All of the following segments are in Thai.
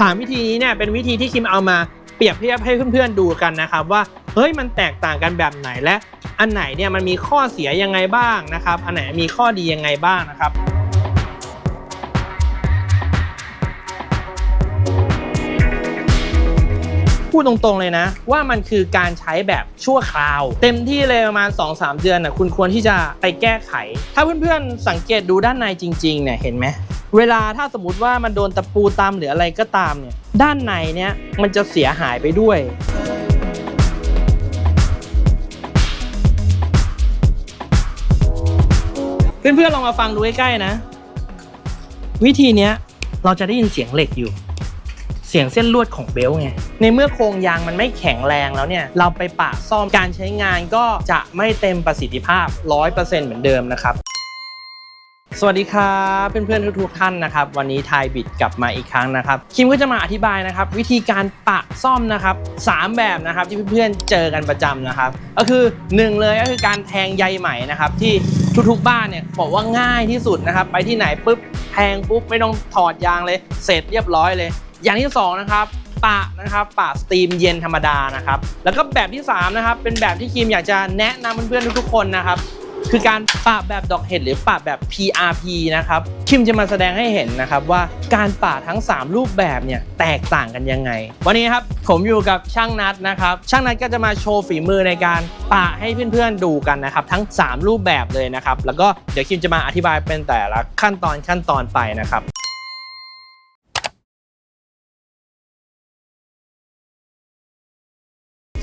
สามวิธีนี้เนี่ยเป็นวิธีที่คิมเอามาเปรียบเทียบให้เพื่อนๆดูกันนะครับว่าเฮ้ยมันแตกต่างกันแบบไหนและ อันไหนเนี่ยมันมีข้อเสียยังไงบ้างนะครับ อันไหนมีข้อดียังไงบ้างนะครับพูดตรงๆเลยนะ ว่ามันคือการใช้แบบชั่วคราว เต็มที่เลยประมาณ 2-3 เดือนนะคุณควรที่จะไปแก้ไข ถ้าเพื่อนๆสังเกตดูด้านในจริงๆเนี่ยเห็นไหม เวลาถ้าสมมติว่ามันโดนตะปูตามหรืออะไรก็ตามเนี่ย ด้านในเนี่ยมันจะเสียหายไปด้วย เพื่อนๆลองมาฟังดูใกล้ๆนะ วิธีเนี้ยเราจะได้ยินเสียงเหล็กอยู่ เสียงเส้นลวดของเบลต์ไง ในเมื่อโครงยางมันไม่แข็งแรงแล้วเนี่ย เราไปปะซ่อมการใช้งานก็จะไม่เต็มประสิทธิภาพ 100%เหมือนเดิมนะครับ สวัสดีครับเพื่อนๆทุกๆท่านนะครับ วันนี้ไทยบิดกลับมาอีกครั้งนะครับ คิมก็จะมาอธิบายนะครับ วิธีการปะซ่อมนะครับสามแบบนะครับที่เพื่อนๆเจอกันประจำนะครับ ก็คือหนึ่งเลยก็คือการแทงใยไหมนะครับ ที่ทุกๆบ้านเนี่ยบอกว่าง่ายที่สุดนะครับ ไปที่ไหนปุ๊บแทงปุ๊บไม่ต้องถอดยางเลย เสร็จเรียบร้อยเลย อย่างที่สองนะครับปะนะครับปะสตรีมเย็นธรรมดานะครับ แล้วก็แบบที่สามนะครับเป็นแบบที่คิมอยากจะแนะนำเพื่อนๆทุกๆคนนะครับ คือการปะแบบดอกเห็ดหรือปะแบบ PRP นะครับคิมจะมาแสดงให้เห็นนะครับว่าการปะทั้ง 3 รูปแบบเนี่ยแตกต่างกันยังไง วันนี้ครับผมอยู่กับช่างนัดนะครับ ช่างนัดก็จะมาโชว์ฝีมือในการปะให้เพื่อนๆดูกันนะครับ ทั้ง 3 รูปแบบเลยนะครับ แล้วก็เดี๋ยวคิมจะมาอธิบายเป็นแต่ละขั้นตอนขั้นตอนไปนะครับ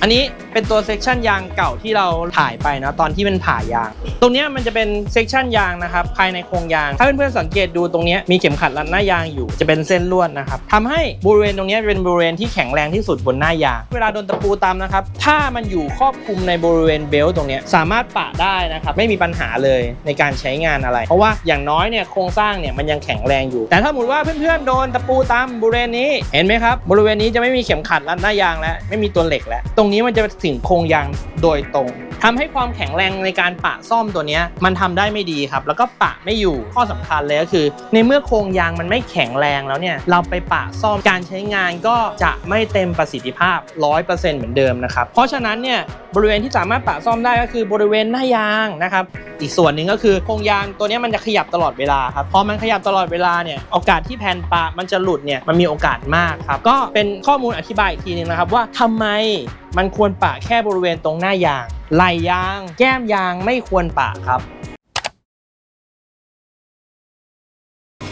อันนี้เป็นตัวเซกชันยางเก่าที่เราถ่ายไปนะตอนที่มันผ่ายาง ตรงนี้มันจะเป็นเซกชันยางนะครับภายในโครงยาง ถ้าเพื่อนๆสังเกตดูตรงนี้มีเข็มขัดรัดหน้ายางอยู่จะเป็นเส้นลวดนะครับทำให้บริเวณตรงนี้เป็นบริเวณที่แข็งแรงที่สุดบนหน้ายาง เวลาโดนตะปูตามนะครับถ้ามันอยู่ครอบคลุมในบริเวณเบลต์ตรงนี้สามารถปะได้นะครับไม่มีปัญหาเลยในการใช้งานอะไร เพราะว่าอย่างน้อยเนี่ยโครงสร้างเนี่ยมันยังแข็งแรงอยู่ แต่ถ้าสมมติว่าเพื่อนๆโดนตะปูตามบริเวณนี้เห็นไหมครับบริเวณนี้จะไม่มีเข็มขัดรัดหน้ายางแล้วไม่มีตัวเหล็กแล้วตรงนี้มันจะถึงโครงยางโดยตรงทำให้ความแข็งแรงในการปะซ่อมตัวนี้มันทำได้ไม่ดีครับ แล้วก็ปะไม่อยู่ข้อสำคัญเลยก็คือ ในเมื่อโครงยางมันไม่แข็งแรงแล้วเนี่ยเราไปปะซ่อมการใช้งานก็จะไม่เต็มประสิทธิภาพ 100%เหมือนเดิมนะครับเพราะฉะนั้นเนี่ยบริเวณที่สามารถปะซ่อมได้ก็คือบริเวณหน้ายางนะครับอีกส่วนหนึ่งก็คือโครงยางตัวนี้มันจะขยับตลอดเวลาครับพอมันขยับตลอดเวลาเนี่ยโอกาสที่แผ่นปะมันจะหลุดเนี่ยมันมีโอกาสมากครับก็เป็นข้อมูลอธิบายอีกทีหนึงนะครับว่าทำไมมันควรปะแค่บริเวณตรงหน้ายางไหล่ยาง แก้มยางไม่ควรปะครับ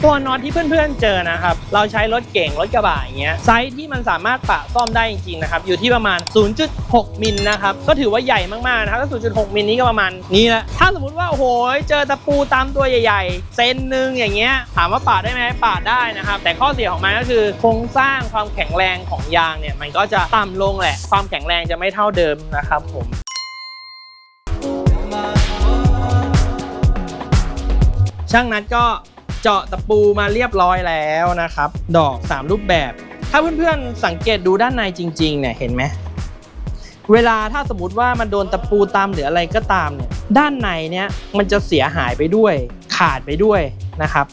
ตัวน็อตที่เพื่อนๆเจอนะครับ เราใช้รถเก่งรถกระบะอย่างเงี้ยไซส์ที่มันสามารถปะซ่อมได้จริงๆนะครับ อยู่ที่ประมาณ 0.6 มิลนะครับ ก็ถือว่าใหญ่มากๆนะครับถ้า0.6 มิลนี้ก็ประมาณนี้แหละถ้าสมมติว่าโอ้โหเจอตะปูตามตัวใหญ่ ๆ เซนหนึ่งอย่างเงี้ยถามว่าปะได้ไหมปะได้นะครับ แต่ข้อเสียของมันก็คือโครงสร้างความแข็งแรงของยางเนี่ยมันก็จะต่ำลงแหละ ความแข็งแรงจะไม่เท่าเดิมนะครับผม ช่างนัดก็เจาะตะปูมาเรียบร้อยแล้วนะครับ ดอก 3 รูปแบบ ถ้าเพื่อนๆสังเกตดูด้านในจริงๆเนี่ยเห็นไหมเวลาถ้าสมมติว่ามันโดนตะปูตามหรืออะไรก็ตามเนี่ยด้านในเนี่ยมันจะเสียหายไปด้วย ขาดไปด้วยนะครับ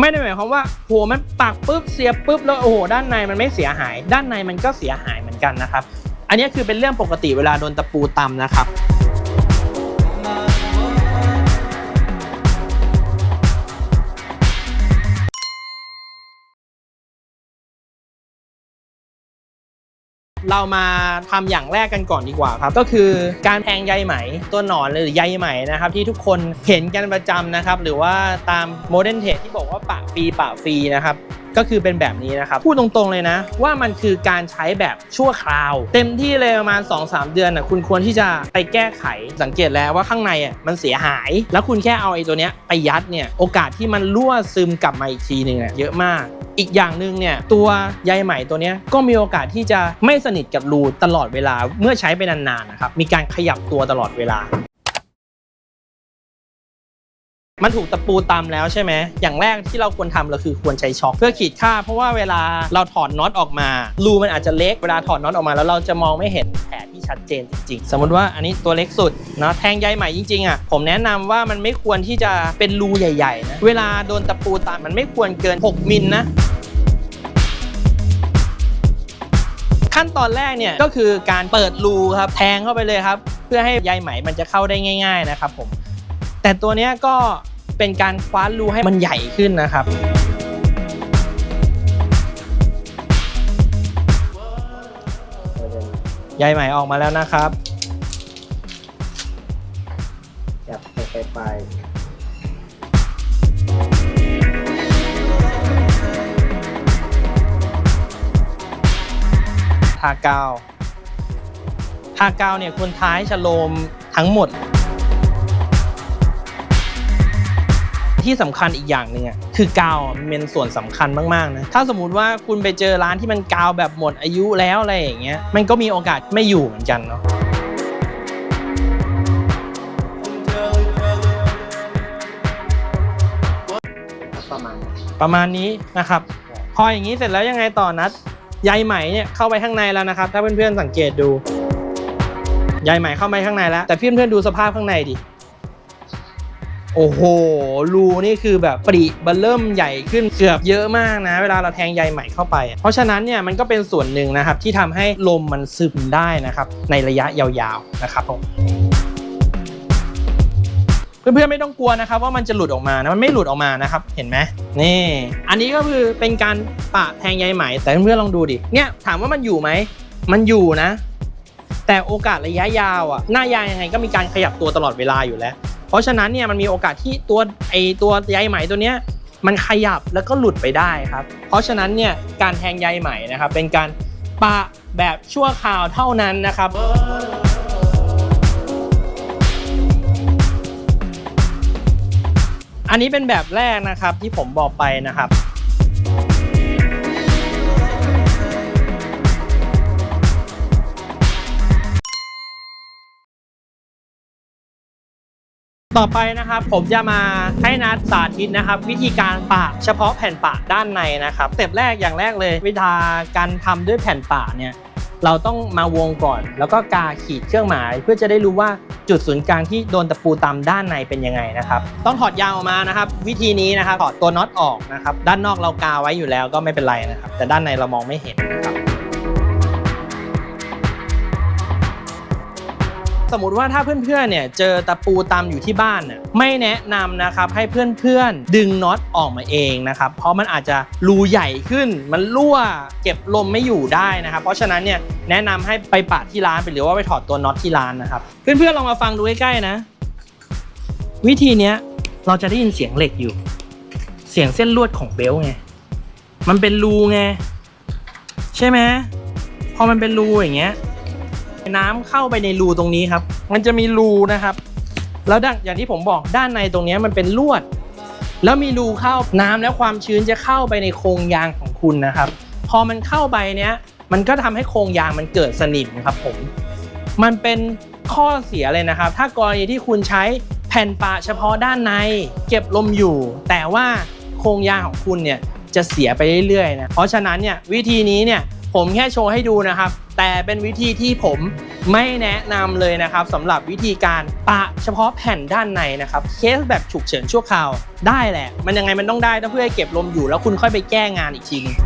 ไม่ได้หมายความว่าโหมันปักปุ๊บเสียบปุ๊บแล้วโอ้โหด้านในมันไม่เสียหาย ด้านในมันก็เสียหายเหมือนกันนะครับ อันนี้คือเป็นเรื่องปกติเวลาโดนตะปูตำนะครับ เรามาทำอย่างแรกกันก่อนดีกว่าครับ ก็คือการแทงใยไหมตัวหนอนหรือใยไหมนะครับ ที่ทุกคนเห็นกันประจำนะครับ หรือว่าตามโมเดิร์นเทรดที่บอกว่าปะฟรีปะฟรีนะครับก็คือเป็นแบบนี้นะครับ พูดตรงๆเลยนะ ว่ามันคือการใช้แบบชั่วคราว เต็มที่เลยประมาณ 2-3 เดือนนะคุณควรที่จะไปแก้ไขสังเกตแล้วว่าข้างในอะมันเสียหาย แล้วคุณแค่เอาไอ้ตัวเนี้ยไปยัดเนี่ยโอกาสที่มันรั่วซึมกลับมาอีกทีหนึ่งเยอะมาก อีกอย่างหนึ่งเนี่ยตัวใยไหมตัวนี้ก็มีโอกาสที่จะไม่สนิทกับรูตลอดเวลาเมื่อใช้ไปนานๆนะครับมีการขยับตัวตลอดเวลา มันถูกตะปูตามแล้วใช่ไหม อย่างแรกที่เราควรทำเราคือควรใช้ช็อคเพื่อขีดค่า เพราะว่าเวลาเราถอดน็อตออกมา รูมันอาจจะเล็ก เวลาถอดน็อตออกมาแล้วเราจะมองไม่เห็นแผลที่ชัดเจนจริงๆ สมมติว่าอันนี้ตัวเล็กสุดนะแทงใยใหม่จริงๆอะ ผมแนะนำว่ามันไม่ควรที่จะเป็นรูใหญ่ๆนะ เวลาโดนตะปูตามมันไม่ควรเกิน 6 มิลนะขั้นตอนแรกเนี่ยก็คือการเปิดรูครับแทงเข้าไปเลยครับ เพื่อให้ใยไหมมันจะเข้าได้ง่าย ๆนะครับผม แต่ตัวเนี้ยก็เป็นการคว้านรูให้มันใหญ่ขึ้นนะครับ ใยไหมออกมาแล้วนะครับจับไปไปทากาว ทากาวเนี่ยควรท้ายชะโลมทั้งหมด ที่สำคัญอีกอย่างหนึ่งอะคือกาวอะมันเป็นส่วนสำคัญมากๆนะถ้าสมมุติว่าคุณไปเจอร้านที่มันกาวแบบหมดอายุแล้วอะไรอย่างเงี้ยมันก็มีโอกาสไม่อยู่เหมือนกันเนาะประมาณประมาณนี้นะครับ พออย่างนี้เสร็จแล้วยังไงต่อนัดใยไหมเนี่ยเข้าไปข้างในแล้วนะครับ ถ้าเพื่อนๆสังเกตดูใยไหมเข้าไปข้างในแล้ว แต่เพื่อนๆดูสภาพข้างในดิ โอ้โห รูนี่คือแบบปริเบลเริ่มใหญ่ขึ้นเกือบเยอะมากนะ เวลาเราแทงใยไหมเข้าไป เพราะฉะนั้นเนี่ยมันก็เป็นส่วนหนึ่งนะครับที่ทำให้ลมมันซึมได้นะครับ ในระยะยาวๆนะครับผมเพื่อนๆไม่ต้องกลัวนะครับว่ามันจะหลุดออกมานะมันไม่หลุดออกมานะครับเห็นไหมนี่ อันนี้ก็คือเป็นการปะแทงใยไหมแต่เพื่อนๆลองดูดิเนี่ยถามว่ามันอยู่ไหมมันอยู่นะ แต่โอกาสระยะยาวอะหน้ายางยังไงก็มีการขยับตัวตลอดเวลาอยู่แล้ว เพราะฉะนั้นเนี่ยมันมีโอกาสที่ตัวไอตัวใยไหมตัวเนี้ยมันขยับแล้วก็หลุดไปได้ครับ เพราะฉะนั้นเนี่ยการแทงใยไหมนะครับเป็นการปะแบบชั่วคราวเท่านั้นนะครับอันนี้เป็นแบบแรกนะครับที่ผมบอกไปนะครับ ต่อไปนะครับผมจะมาให้นัดสาธิตนะครับ วิธีการปะเฉพาะแผ่นปะด้านในนะครับเต็ปแรกอย่างแรกเลย วิธีการทำด้วยแผ่นปะเนี่ยเราต้องมาวงก่อน แล้วก็กาขีดเครื่องหมาย เพื่อจะได้รู้ว่าจุดศูนย์กลางที่โดนตะปูตำด้านในเป็นยังไงนะครับ ต้องถอดยางออกมานะครับ วิธีนี้นะครับถอดตัวน็อตออกนะครับ ด้านนอกเรากาไว้อยู่แล้วก็ไม่เป็นไรนะครับ แต่ด้านในเรามองไม่เห็นนะครับ สมมติว่าถ้าเพื่อนๆเนี่ยเจอตะปูตำอยู่ที่บ้านน่ะไม่แนะนำนะครับให้เพื่อนๆดึงน็อตออกมาเองนะครับเพราะมันอาจจะรูใหญ่ขึ้น มันรั่วเก็บลมไม่อยู่ได้นะครับ เพราะฉะนั้นเนี่ยแนะนำให้ไปปะที่ร้านไปหรือว่าไปถอดตัวน็อตที่ร้านนะครับ เพื่อนๆลองมาฟังดูใกล้ๆนะ วิธีเนี้ยเราจะได้ยินเสียงเหล็กอยู่ เสียงเส้นลวดของเบลต์ไงมันเป็นรูไงใช่ไหมพอมันเป็นรูอย่างเงี้ย น้ำเข้าไปในรูตรงนี้ครับ มันจะมีรูนะครับ แล้วดังอย่างที่ผมบอกด้านในตรงนี้มันเป็นลวด แล้วมีรูเข้าน้ำและความชื้นจะเข้าไปในโครงยางของคุณนะครับ พอมันเข้าไปเนี้ยมันก็ทำให้โครงยางมันเกิดสนิมครับผม มันเป็นข้อเสียเลยนะครับ ถ้ากรณีที่คุณใช้แผ่นปะเฉพาะด้านใน เก็บลมอยู่ แต่ว่าโครงยางของคุณเนี่ยจะเสียไปเรื่อยๆนะ เพราะฉะนั้นเนี่ยวิธีนี้เนี่ย ผมแค่โชว์ให้ดูนะครับ แต่เป็นวิธีที่ผมไม่แนะนำเลยนะครับสำหรับวิธีการปะเฉพาะแผ่นด้านในนะครับเคสแบบฉุกเฉินชั่วคราวได้แหละ มันยังไงมันต้องได้ต้องเพื่อให้เก็บลมอยู่แล้วคุณค่อยไปแก้งานอีกทีนึง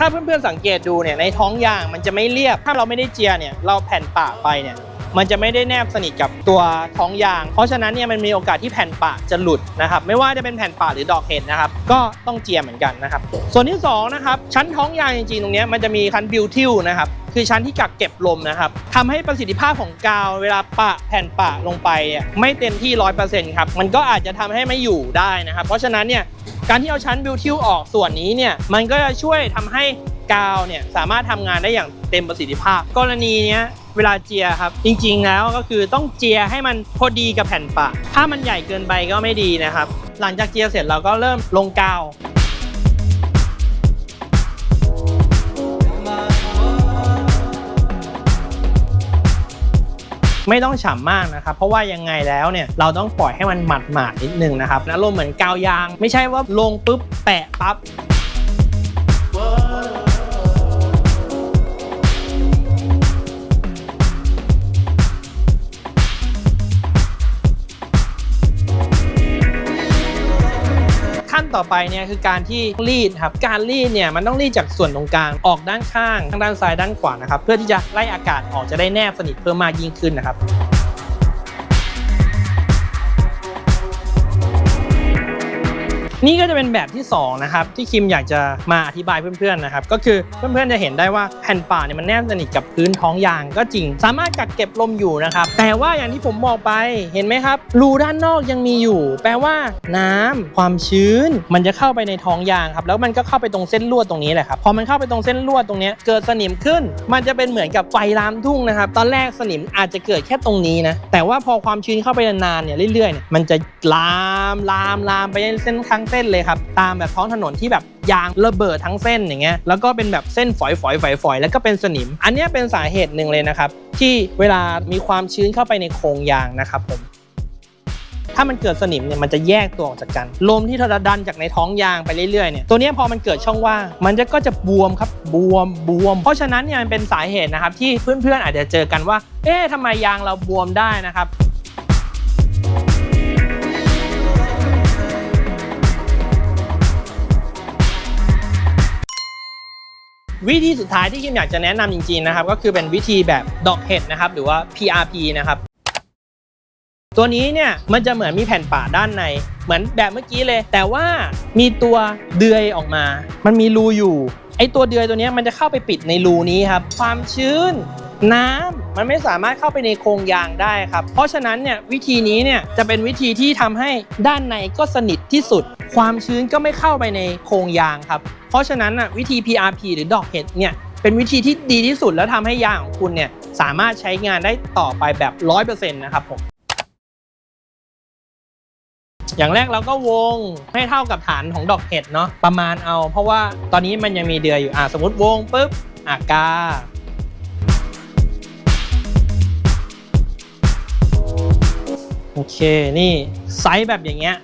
ถ้าเพื่อนๆสังเกตดูเนี่ยในท้องยางมันจะไม่เรียบ ถ้าเราไม่ได้เจียเนี่ยเราแผ่นปะไปเนี่ย มันจะไม่ได้แนบสนิทกับตัวท้องยาง เพราะฉะนั้นเนี่ยมันมีโอกาสที่แผ่นปะจะหลุดนะครับ ไม่ว่าจะเป็นแผ่นปะหรือดอกเห็ดนะครับ ก็ต้องเจียมเหมือนกันนะครับ ส่วนที่สองนะครับชั้นท้องยางจริงๆตรงนี้มันจะมีชั้นบิวทิลนะครับคือชั้นที่กักเก็บลมนะครับทำให้ประสิทธิภาพของกาวเวลาปะแผ่นปะลงไป ไม่เต็มที่ร้อยเปอร์เซ็นต์ครับ มันก็อาจจะทำให้ไม่อยู่ได้นะครับ เพราะฉะนั้นเนี่ยการที่เอาชั้นบิวทิลออกส่วนนี้เนี่ยมันก็จะช่วยทำให้กาวเนี่ยสามารถทำงานได้อย่างเต็มประสิทธิภาพ กรณีเนี้ย เวลาเจียครับ จริงๆแล้วก็คือต้องเจียให้มันพอดีกับแผ่นปะถ้ามันใหญ่เกินไปก็ไม่ดีนะครับ หลังจากเจียเสร็จเราก็เริ่มลงกาวไม่ต้องฉ่ำมากนะครับ เพราะว่ายังไงแล้วเนี่ยเราต้องปล่อยให้มันหมาดหมาดๆนิดนึงนะครับนะลมณ์เหมือนกาวยาง ไม่ใช่ว่าลงปุ๊บแปะปั๊บั้นต่อไปเนี่ยคือการที่รีดครับ การรีดเนี่ยมันต้องรีดจากส่วนตรงกลางออกด้านข้าง ทางด้านซ้ายด้านขวานะครับ เพื่อที่จะไล่อากาศออกจะได้แนบสนิทเพิ่มมากยิ่งขึ้นนะครับ นี่ก็จะเป็นแบบที่2นะครับที่คิมอยากจะมาอธิบายเพื่อนๆนะครับก็คือเพื่อนๆจะเห็นได้ว่าแผ่นป่าเนี่ยมันแนบสนิทกับพื้นท้องยางก็จริง สามารถกักเก็บลมอยู่นะครับแต่ว่าอย่างที่ผมบอกไปเห็นไหมครับรูด้านนอกยังมีอยู่ แปลว่าน้ำความชื้น มันจะเข้าไปในท้องยางครับแล้วมันก็เข้าไปตรงเส้นลวดตรงนี้แหละครับพอมันเข้าไปตรงเส้นลวดตรงนี้เกิดสนิมขึ้น มันจะเป็นเหมือนกับไฟลามทุ่งนะครับตอนแรกสนิมอาจจะเกิดแค่ตรงนี้นะแต่ว่าพอความชื้นเข้าไปนานๆเนี่ยเรื่อยๆเนี่ยมันจะลามลามลามไปเส้นทั้งเส้นเลยครับ ตามแบบท้องถนนที่แบบยางระเบิดทั้งเส้นอย่างเงี้ยแล้วก็เป็นแบบเส้นฝอยฝอยฝอยฝอยแล้วก็เป็นสนิม อันเนี้ยเป็นสาเหตุหนึ่งเลยนะครับ ที่เวลามีความชื้นเข้าไปในโครงยางนะครับผมถ้ามันเกิดสนิมเนี่ยมันจะแยกตัวออกจากกัน ลมที่เราดันจากในท้องยางไปเรื่อยๆเนี่ยตัวเนี้ยพอมันเกิดช่องว่างมันจะก็จะบวมครับบวมบวม เพราะฉะนั้นเนี่ยมันเป็นสาเหตุนะครับที่เพื่อนๆอาจจะเจอกันว่า เอ๊ะทำไมยางเราบวมได้นะครับ วิธีสุดท้ายที่คิมอยากจะแนะนำจริงๆนะครับก็คือเป็นวิธีแบบดอกเห็ดนะครับหรือว่า PRP นะครับตัวนี้เนี่ยมันจะเหมือนมีแผ่นป่าด้านใน เหมือนแบบเมื่อกี้เลย แต่ว่ามีตัวเดือยออกมา มันมีรูอยู่ไอตัวเดือยตัวนี้มันจะเข้าไปปิดในรูนี้ครับความชื้น น้ำ มันไม่สามารถเข้าไปในโครงยางได้ครับ เพราะฉะนั้นเนี่ยวิธีนี้เนี่ยจะเป็นวิธีที่ทำให้ด้านในก็สนิทที่สุด ความชื้นก็ไม่เข้าไปในโครงยางครับ เพราะฉะนั้นน่ะวิธี PRP หรือดอกเห็ดเนี่ยเป็นวิธีที่ดีที่สุดแล้วทำให้ยางของคุณเนี่ยสามารถใช้งานได้ต่อไปแบบ 100%นะครับผมอย่างแรกเราก็วงให้เท่ากับฐานของดอกเห็ดเนาะประมาณเอา เพราะว่าตอนนี้มันยังมีเดือยอยู่อะสมมติวงปุ๊บอ่ากา โอเคนี่ไซส์แบบอย่างเงี้ย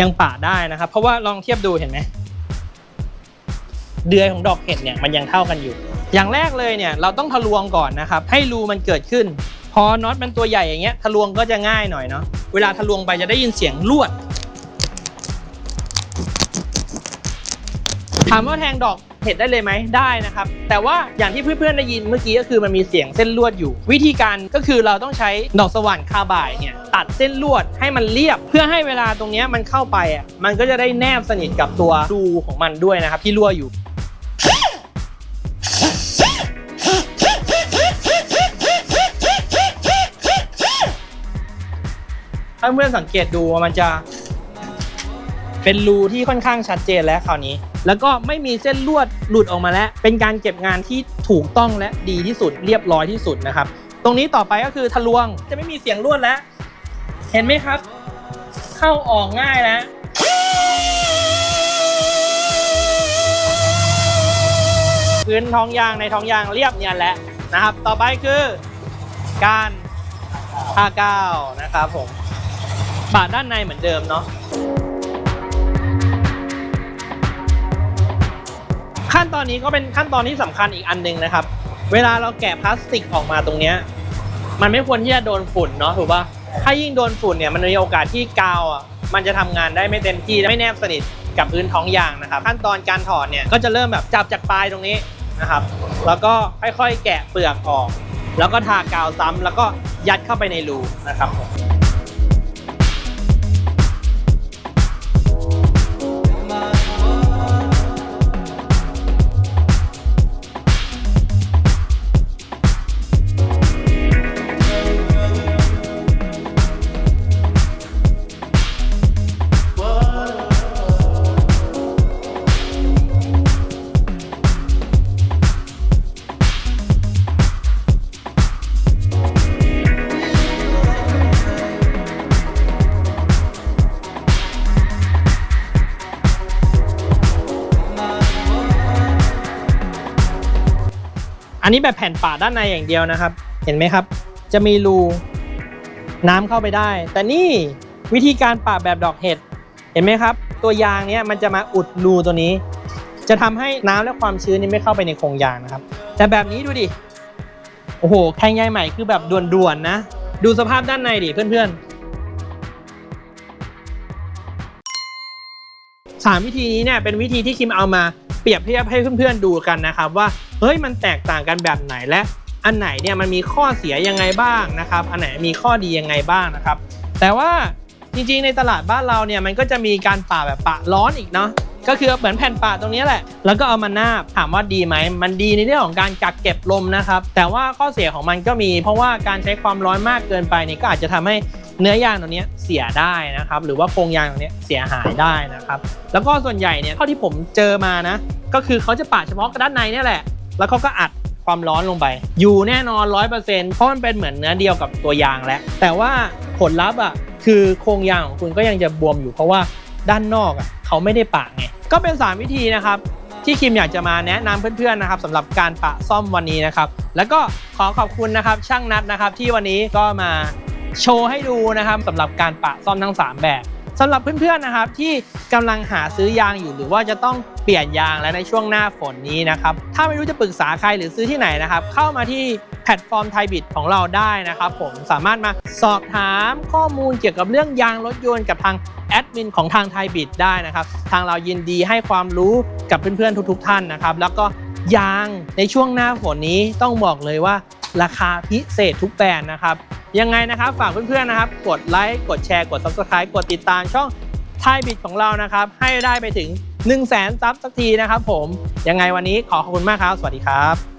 ยังปะได้นะครับ เพราะว่าลองเทียบดูเห็นไหมเดือยของดอกเห็ดเนี่ยมันยังเท่ากันอยู่ อย่างแรกเลยเนี่ยเราต้องทะลวงก่อนนะครับ ให้รูมันเกิดขึ้น พอน็อตมันตัวใหญ่อย่างเงี้ยทะลวงก็จะง่ายหน่อยเนาะเวลาทะลวงไปจะได้ยินเสียงลวดามว่าแทงดอกเห็ดได้เลยไหมได้นะครับ แต่ว่าอย่างที่เพื่อนๆได้ยินเมื่อกี้ก็คือมันมีเสียงเส้นลวดอยู่ วิธีการก็คือเราต้องใช้ดอกสว่านคาบ่ายเนี่ยตัดเส้นลวดให้มันเรียบ เพื่อให้เวลาตรงนี้มันเข้าไปอะมันก็จะได้แนบสนิทกับตัวรูของมันด้วยนะครับ ที่รั่วอยู่ถ้าเพื่อนสังเกตดูมันจะ เป็นรูที่ค่อนข้างชัดเจนแล้วคราวนี้ แล้วก็ไม่มีเส้นลวดหลุดออกมาแล้ว เป็นการเก็บงานที่ถูกต้องและดีที่สุดเรียบร้อยที่สุดนะครับ ตรงนี้ต่อไปก็คือทะลวงจะไม่มีเสียงลวดแล้ว เห็นไหมครับ เข้าออกง่ายแล้วพื้นท้องยางในท้องยางเรียบเนียนแล้วนะครับ ต่อไปคือการทาก้าวนะครับผมบาดด้านในเหมือนเดิมเนาะ ขั้นตอนนี้ก็เป็นขั้นตอนที่สำคัญอีกอันหนึงนะครับ เวลาเราแกะพลาสติกออกมาตรงเนี้ยมันไม่ควรที่จะโดนฝุ่นเนาะถูกปะถ้ายิ่งโดนฝุ่นเนี่ยมันมีโอกาสที่กาวอะมันจะทำงานได้ไม่เต็มที่และไม่แนบสนิทกับพื้นท้องยางนะครับ ขั้นตอนการถอดเนี่ยก็จะเริ่มแบบจับจากปลายตรงนี้นะครับ แล้วก็ค่อยๆแกะเปลือกออก แล้วก็ทากาวซ้ำแล้วก็ยัดเข้าไปในรูนะครับ อันนี้แบบแผ่นป่าด้านในอย่างเดียวนะครับ เห็นไหมครับ จะมีรูน้ำเข้าไปได้ แต่นี่วิธีการป่าแบบดอกเห็ด เห็นไหมครับ ตัวยางเนี้ยมันจะมาอุดรูตัวนี้ จะทำให้น้ำและความชื้นนี่ไม่เข้าไปในโครงยางนะครับ แต่แบบนี้ดูดิ โอ้โหแทงใยใหม่คือแบบด่วนๆนะ ดูสภาพด้านในดิเพื่อนๆสามวิธีนี้เนี่ยเป็นวิธีที่คิมเอามา ปรียบเทียบให้เพื่อนๆดูกันนะครับว่าเฮ้ยมันแตกต่างกันแบบไหนและอันไหนเนี่ยมันมีข้อเสียยังไงบ้างนะครับ อันไหนมีข้อดียังไงบ้างนะครับ แต่ว่าจริงๆในตลาดบ้านเราเนี่ยมันก็จะมีการป่าแบบปะร้อนอีกเนาะ ก็คือเหมือนแผ่นปะตรงนี้แหละ แล้วก็เอามานาบถามว่าดีไหม มันดีในเรื่องของการกักเก็บลมนะครับ แต่ว่าข้อเสียของมันก็มี เพราะว่าการใช้ความร้อนมากเกินไปเนี่ยก็อาจจะทำให้เนื้อยางตรงนี้เสียได้นะครับ หรือว่าโครงยางตรงนี้เสียหายได้นะครับ แล้วก็ส่วนใหญ่เนี่ยเท่าที่ผมเจอมานะ ก็คือเขาจะปะเฉพาะด้านในนี่แหละ แล้วเขาก็อัดความร้อนลงไป อยู่แน่นอน 100%เพราะมันเป็นเหมือนเนื้อเดียวกับตัวยางแล้วแต่ว่าผลลัพธ์อะคือโครงยางของคุณก็ยังจะบวมอยู่เพราะว่า ด้านนอกอะเขาไม่ได้ปะไงก็เป็น 3 วิธีนะครับที่คิมอยากจะมาแนะนำเพื่อนๆนะครับสำหรับการปะซ่อมวันนี้นะครับแล้วก็ขอขอบคุณนะครับช่างนัดนะครับที่วันนี้ก็มาโชว์ให้ดูนะครับสำหรับการปะซ่อมทั้ง 3 แบบ สำหรับเพื่อนๆนะครับที่กำลังหาซื้อยางอยู่หรือว่าจะต้องเปลี่ยนยางแล้วในช่วงหน้าฝนนี้นะครับถ้าไม่รู้จะปรึกษาใครหรือซื้อที่ไหนนะครับเข้ามาที่แพลตฟอร์มไทยบิดของเราได้นะครับผมสามารถมาสอบถามข้อมูลเกี่ยวกับเรื่องยางรถยนต์กับทางแอดมินของทางไทยบิดได้นะครับทางเรายินดีให้ความรู้กับเพื่อนๆทุก ๆ ท่านนะครับแล้วก็ยางในช่วงหน้าฝนนี้ต้องบอกเลยว่าราคาพิเศษทุกแบรนด์นะครับ ยังไงนะครับฝากเพื่อนๆนะครับ กดไลค์กดแชร์กด subscribe กดติดตามช่องไทยบิดของเรานะครับ ให้ได้ไปถึง 1 0 0 0 0 0ซับสักทีนะครับผมยังไงวันนี้ขอขอบคุณมากครับ สวัสดีครับ